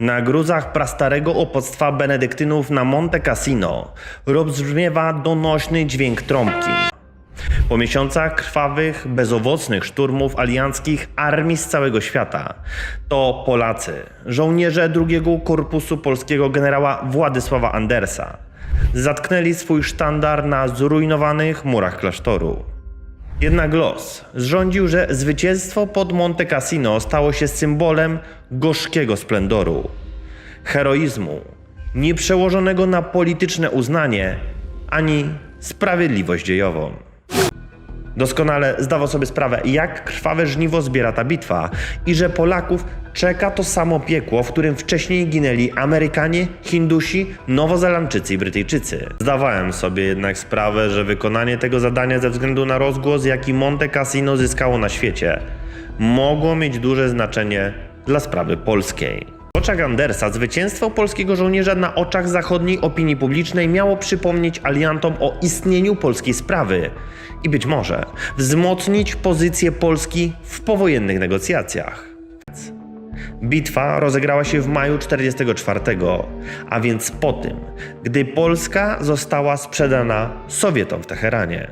Na gruzach prastarego opoctwa benedyktynów na Monte Cassino rozbrzmiewa donośny dźwięk trąbki. Po miesiącach krwawych, bezowocnych szturmów alianckich armii z całego świata, to Polacy, żołnierze drugiego korpusu polskiego generała Władysława Andersa, zatknęli swój sztandar na zrujnowanych murach klasztoru. Jednak los zrządził, że zwycięstwo pod Monte Cassino stało się symbolem gorzkiego splendoru, heroizmu, nieprzełożonego na polityczne uznanie ani sprawiedliwość dziejową. Doskonale zdawał sobie sprawę, jak krwawe żniwo zbiera ta bitwa i że Polaków czeka to samo piekło, w którym wcześniej ginęli Amerykanie, Hindusi, Nowozelandczycy i Brytyjczycy. Zdawałem sobie jednak sprawę, że wykonanie tego zadania ze względu na rozgłos, jaki Monte Cassino zyskało na świecie, mogło mieć duże znaczenie dla sprawy polskiej. W oczach Andersa zwycięstwo polskiego żołnierza na oczach zachodniej opinii publicznej miało przypomnieć aliantom o istnieniu polskiej sprawy i być może wzmocnić pozycję Polski w powojennych negocjacjach. Bitwa rozegrała się w maju 44, a więc po tym, gdy Polska została sprzedana Sowietom w Teheranie.